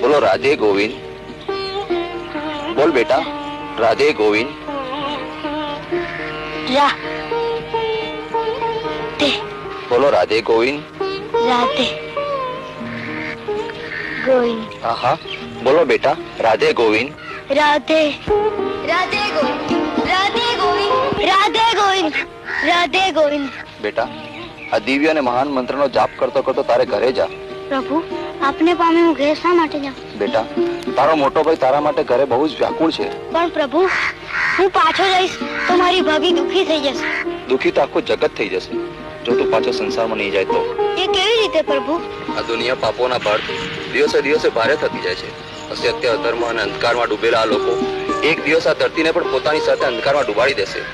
બોલો રાધે ગોવિંદ. બોલ બેટા રાધે ગોવિંદ. રા. તે. બોલો રાધે ગોવિંદ. રાધે. ગોવિંદ. બોલો બેટા રાધે ગોવિંદ. રાધે. રાધે ગોવિંદ. રાધે ગોવિંદ. રાધે ગોવિંદ. રાધે ગોવિંદ. બેટા આ દિવ્ય અને મહાન મંત્રનો જાપ કરતો કરતો તારે ઘરે જા. પ્રભુ. આપને પામે હું ઘેર શા માટે જાઉં? બેટા તારો મોટો ભાઈ તારા માટે ઘરે બહુ જ વ્યાકુળ છે. પણ પ્રભુ હું પાછો જઈશ તો મારી ભાભી દુખી થઈ જશે. દુખી તો આખું જગત થઈ જશે. જો તું પાછો સંસારમાં નહીં જાય તો? એ કેવી રીતે પ્રભુ? આ દુનિયા પાપોના ભારથી દિવસે દિવસે ભારે થતી જાય છે. અસત્ય અધર્મ અને અંધકારમાં ડૂબેલા આ લોકો એક દિવસ આ ધરતીને પણ પોતાની સાથે અંધકારમાં ડૂબાડી દેશે.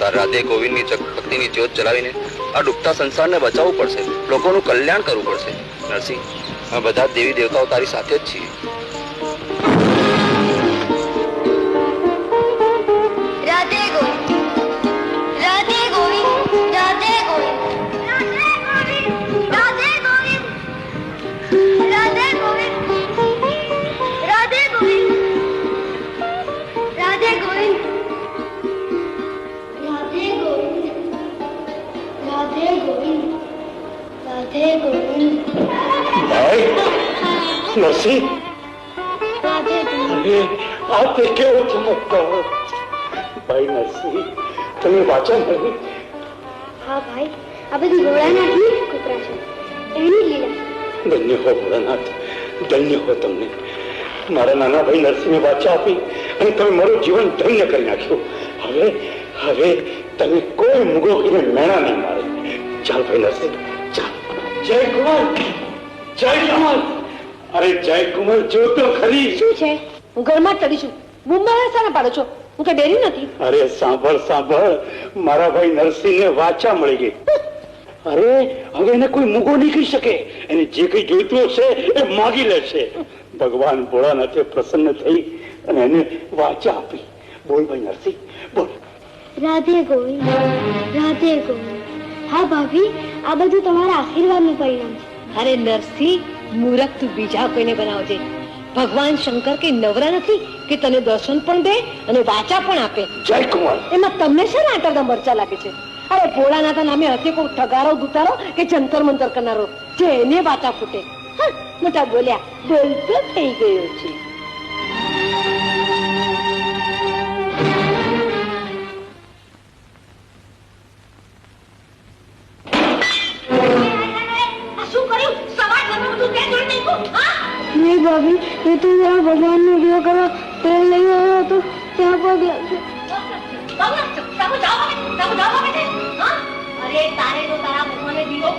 તાર રાધે ગોવિંદની ભક્તિની જ્યોત ચલાવીને આ ડૂબતા સંસારને બચાવવું પડશે. લોકોનું કલ્યાણ કરવું પડશે. નરસિંહ અમે બધા જ દેવી દેવતાઓ તારી સાથે જ છીએ. રાધે ગોવિંદ. રાધે ગોવિંદ. はいのし આ તે કેવો ચમત્કાર ભાઈ નરસિંહ તમે વાંચો નહીં હા ભાઈ. આ બધું ભોળાનાથની કૃપા છે. એની લીલા. ધન્ય હો ભોળાનાથ. ધન્ય હો તમને. મારા નાના ભાઈ નરસિંહ વાચા આપી અને તમે મારું જીવન ધન્ય કરી નાખ્યું. હવે હવે તમે કોઈ મુગો કરીને મેળા નહીં મારે. ચાલ ભાઈ નરસિંહ ચાલ. જય કુમાર જય કુમાર અરે જય જો તો ખરી. શું છે? હું ઘરમાં ચડી છું. બૂમમાં શાને પાડો છો. હું કઈ ડેરી નથી. અરે સાંભળ સાંભળ. મારા ભાઈ નરસિંહને વાચા મળી ગઈ. અરે હવે એને કોઈ મૂગો નહીં શકે? એને જે કઈ જોઈતું હશે એ માગી લેશે. ભગવાન ભોળાનાથે પ્રસન્ન થઈ અને એને વાચા આપી. બોલ ભાઈ નરસિંહ બોલ. રાધે ગોવિંદ રાધે ગોવિંદ. હા ભાભી આ બધું તમારા આશીર્વાદનું પરિણામ છે. અરે નરસિંહ મૂરખ તું બીજા કોઈને બનાવજે. ભગવાન શંકર કે નવરા નથી કે તને દર્શન પણ દે અને વાચા પણ આપે. જય કુમાર એમાં તમને છે ને આટલા મરચા લાગે છે? અરે ભોળાનાથના નામે હશે કોઈ ઠગારો ગુતારો કે જંતર મંતર કરનારો જે એને વાચા ફૂટે. મોટા બોલ્યા બોલતો થઈ ગયો છે. મારી ભાભી ઋતુ ત્યાં ભગવાનનો ઉપયોગ કરો તેલ લઈ આવ્યો હતો ત્યાં પગ અરે તારે તો તારા ભગવાને દીવો